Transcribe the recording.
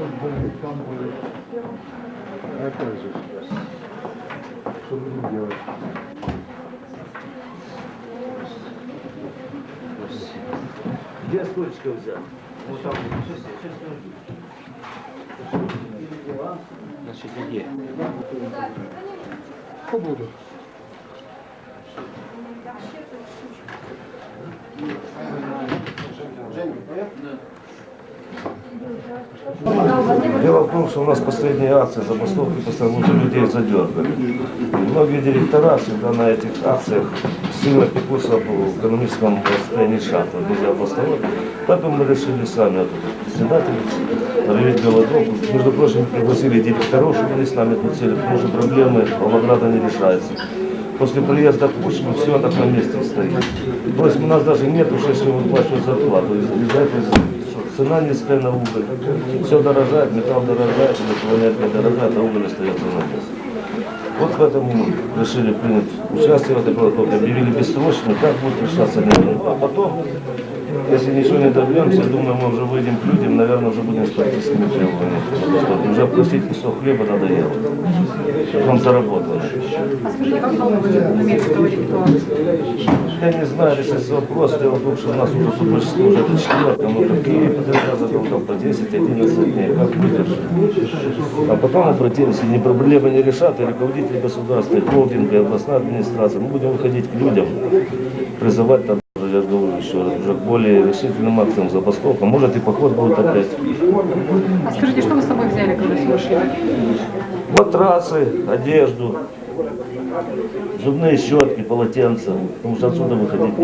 тут будет, там будет. А как же? Что будем делать? Где стульчика взял? Значит, где? Побуду. Дело в том, что у нас последние акции забастовки постоянно людей задергали. И многие директора всегда на этих акциях сильно пекутся об экономическом состоянии шахты. Нельзя поставить. Поэтому мы решили сами, председатель, проявить голодовку. Между прочим, пригласили директоров, чтобы они с нами тусили, потому что проблемы Павлограда не решаются. После приезда Кучмы все так на месте стоит. То есть у нас даже нет уже, если выплачивать зарплату. Из- Из-за этого низкая на уголь. Все дорожает, металл дорожает, электроэнергия дорожает, а уголь остается на месте. Вот поэтому мы решили принять участие в этой подготовке, объявили бессрочно, как будет решаться. А потом, если ничего не добьемся, думаю, мы уже выйдем к людям, наверное, уже будем с практическими требованиями. Уже просить кусок хлеба надоело. Потом заработали. А скажите, как долго вы умеете проводить? Я не знаю, решится вопрос. Дело в том, что у нас уже тут большинство уже это четвертое, мы в Киеве подраза там по 10-11 дней, как выдержим. А потом обратились, и не проблемы не решат, и руководители государства, и холдинга, и областная администрация. Мы будем выходить к людям, призывать там, я же говорю еще раз, уже более решительным акциям забастовка. Может и поход будет опять. А скажите, что вы с собой взяли, когда сюда шли? Матрасы, одежду, зубные щетки, полотенца, потому что отсюда выходить.